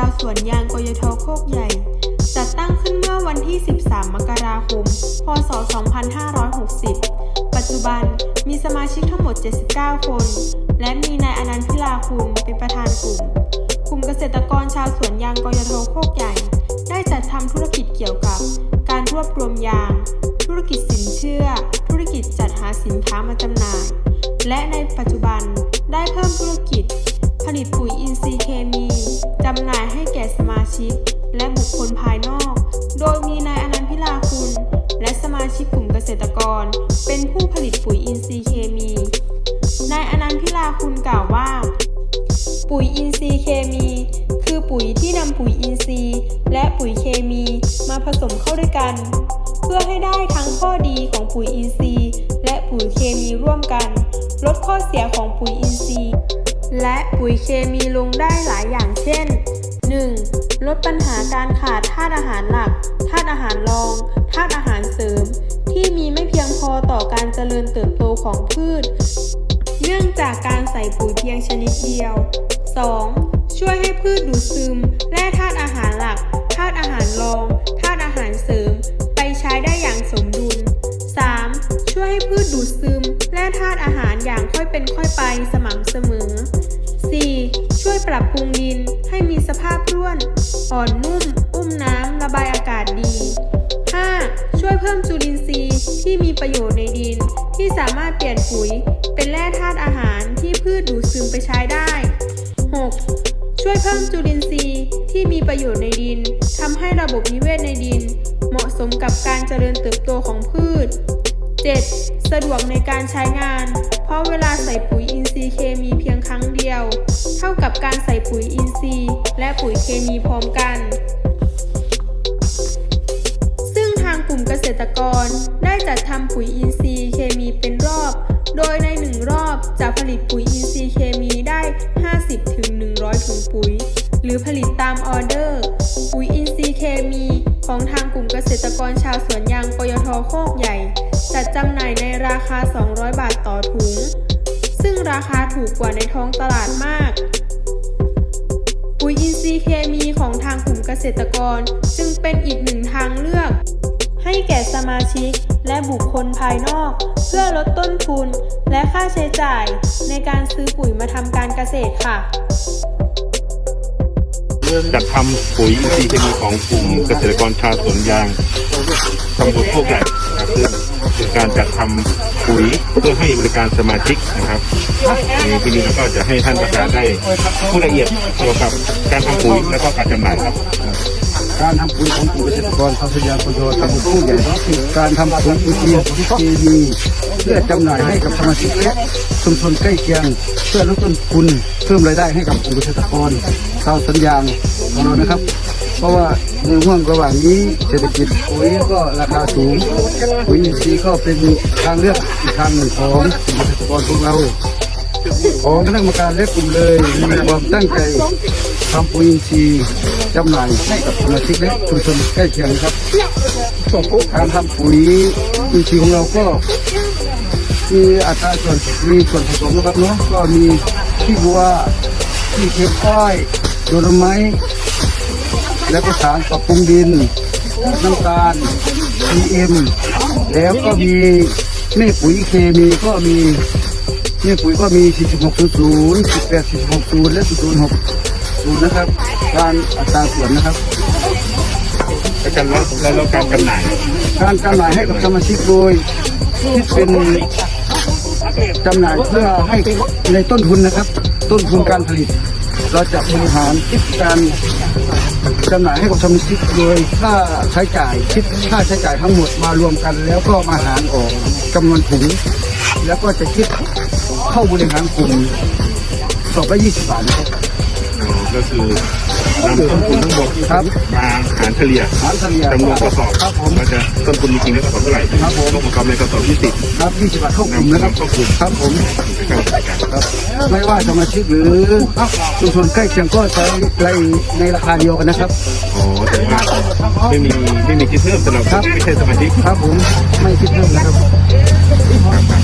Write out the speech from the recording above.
าวสวนยางกยทโคกใหญ่ จัดตั้งขึ้นเมื่อวันที่ 13 มกราคม พศ 2560 ปัจจุบันมีสมาชิกทั้งหมด 79 คน และมีนายอนันต์พิลาคุณเป็นประธานกลุ่ม กลุ่มเกษตรกรชาวสวนยางกยทโคกใหญ่ ได้จัดทำธุรกิจเกี่ยวกับ การรวบรวมยาง ธุรกิจสินเชื่อ ธุรกิจจัดหาสินค้ามาจำหน่าย และในปัจจุบันได้เพิ่มธุรกิจ ผลิตปุ๋ยอินทรีย์เคมีจำหน่ายให้แก่สมาชิก และบุคคลภายนอก โดยมีนายอนันต์พิลาคุณ และสมาชิกกลุ่มเกษตรกร เป็นผู้ผลิตปุ๋ยอินทรีย์เคมี นายอนันต์พิลาคุณกล่าวว่า ปุ๋ยอินทรีย์เคมี คือปุ๋ยที่นำปุ๋ยอินทรีย์ และปุ๋ยเคมีมาผสมเข้าด้วยกัน เพื่อให้ได้ทั้งข้อดีของปุ๋ยอินทรีย์ ปุ๋ยเคมีลงได้หลายอย่างเช่น 1. ลดปัญหาการขาดธาตุอาหารหลัก ธาตุอาหารรอง ธาตุอาหารเสริม ที่มีไม่เพียงพอต่อการเจริญเติบโตของพืช เนื่องจากการใส่ปุ๋ยเพียงชนิดเดียว 2. ช่วยให้พืชดูดซึมแร่ธาตุอาหารหลัก ธาตุอาหารรอง ธาตุอาหารเสริม ไปใช้ได้อย่างสมดุล 3. ช่วยให้พืชดูดซึมแร่ธาตุอาหารอย่างค่อยเป็นค่อยไปสม่ำเสมอ ปรับปรุงดินให้มีสภาพร่วน อ่อนนุ่ม อุ้มน้ำระบายอากาศดี 5. ช่วยเพิ่มจุลินทรีย์ที่มีประโยชน์ในดิน ที่สามารถเปลี่ยนปุ๋ย เป็นแร่ธาตุอาหารที่พืชดูดซึมไปใช้ได้ 6. ช่วยเพิ่มจุลินทรีย์ที่มีประโยชน์ในดินทำให้ระบบนิเวศในดิน เหมาะสมกับการเจริญเติบโตของพืช 7. สะดวกในการใช้งาน เพราะเวลาใส่ปุ๋ยอินทรีย์เคมีเพียงครั้งเดียว เท่ากับการใส่ปุ๋ยอินทรีย์ และปุ๋ยเคมีพร้อมกัน ซึ่งทางกลุ่มเกษตรกรได้จัดทำปุ๋ยอินทรีย์เคมีเป็นรอบ โดยในหนึ่งรอบจะผลิตปุ๋ยอินทรีย์เคมีได้ 50ถึง100 ถุงปุ๋ย หรือผลิตตามออเดอร์ ปุ๋ยอินทรีย์เคมีของทางกลุ่มเกษตรกรชาวสวนยางปยทโคกใหญ่ จัดจำหน่ายในราคา 200 บาทต่อถุง ซึ่งราคาถูกกว่าในท้องตลาดมาก ปุ๋ยอินทรีย์เคมีของทางกลุ่มเกษตรกร จึงเป็นอีกหนึ่งทางเลือก ให้แก่สมาชิกและบุคคลภายนอก เพื่อลดต้นทุนและค่าใช้จ่ายในการซื้อปุ๋ยมาทำการเกษตรค่ะจัดทำปุ๋ยอินทรีย์เคมีของกลุ่มเกษตรกรชาวสวนยางตำบลโคกใหญ่นะครับซึ่ง เป็นการจัดทำปุ๋ยเพื่อให้บริการสมาชิกนะครับในที่นี้เราก็จะให้ท่านประธานได้พูดละเอียดเกี่ยวกับการทำปุ๋ยและก็การจำหน่ายครับการทำปุ๋ยของกลุ่มเกษตรกรทรัพยากรโยตำบลผู้ใหญ่คือการทำปุ๋ยอินทรีย์เคมีเพื่อจำหน่ายให้กับสมาชิกและชุมชนใกล้เคียง เพื่อลดต้นทุนเพิ่มรายได้ให้กับกลุ่มเกษตรกรชาวสวนยางของเรานะครับ เพราะว่าในห่วงระหว่างนี้เศรษฐกิจปุ๋ยก็ราคาสูงปุ๋ยอินทรีย์ก็เป็นทางเลือกอีกทางหนึ่งของเกษตรกรของเราของคณะกรรมการและกลุ่มเลยมีความตั้งใจทำปุ๋ยอินทรีย์จำหน่ายให้กับสมาชิกและชุมชนใกล้เคียงครับการทำปุ๋ยอินทรีย์ของเราก็มีอัตราส่วนมีส่วนผสมนะครับเนาะก็มีขี้วัวขี้เค็มอ้อยโดนไม้ แล้วก็สารปรับปรุงดินน้ำตาล PM แล้วก็มีแม่ปุ๋ยเคมีก็มีแม่ปุ๋ยก็มี 4600 18 46และ 060นะครับ การอัตราส่วนนะครับ แล้วกันแล้วแล้วการจำหน่ายการจำหน่ายให้กับสมาชิกโดยคิดเป็นจำหน่ายเพื่อให้ในต้นทุนนะครับ ต้นทุนการผลิต เราจะบริหารคิดการ จำหน่ายให้กับสมาชิกโดยค่าใช้จ่ายคิดค่าใช้จ่ายทั้งหมดมารวมกัน แล้วก็มาหารออกจำนวนถุง แล้วก็จะคิดเข้าบริหารกลุ่มสอบละ20บาทนะครับ ก็คือ นำต้นทุนทั้งหมดครับมาหารเฉลี่ยหารเฉลี่ยจำนวนกระสอบครับผมว่าจะต้นทุนจริงๆแล้วกระสอบเท่าไหร่ครับผมต้องประกอบในกระสอบที่สิบครับ20บาทเข้ากลุ่มนะครับเข้ากลุ่มครับผมการจัดการครับไม่ว่าสมาชิกหรือชุมชนใกล้เคียงก็ใช้ในในราคาเดียวกันนะครับอ๋อแต่ว่าไม่มีไม่มีคิดเพิ่มสำหรับครับไม่ใช่สมาชิกครับผมไม่คิดเพิ่มนะครับ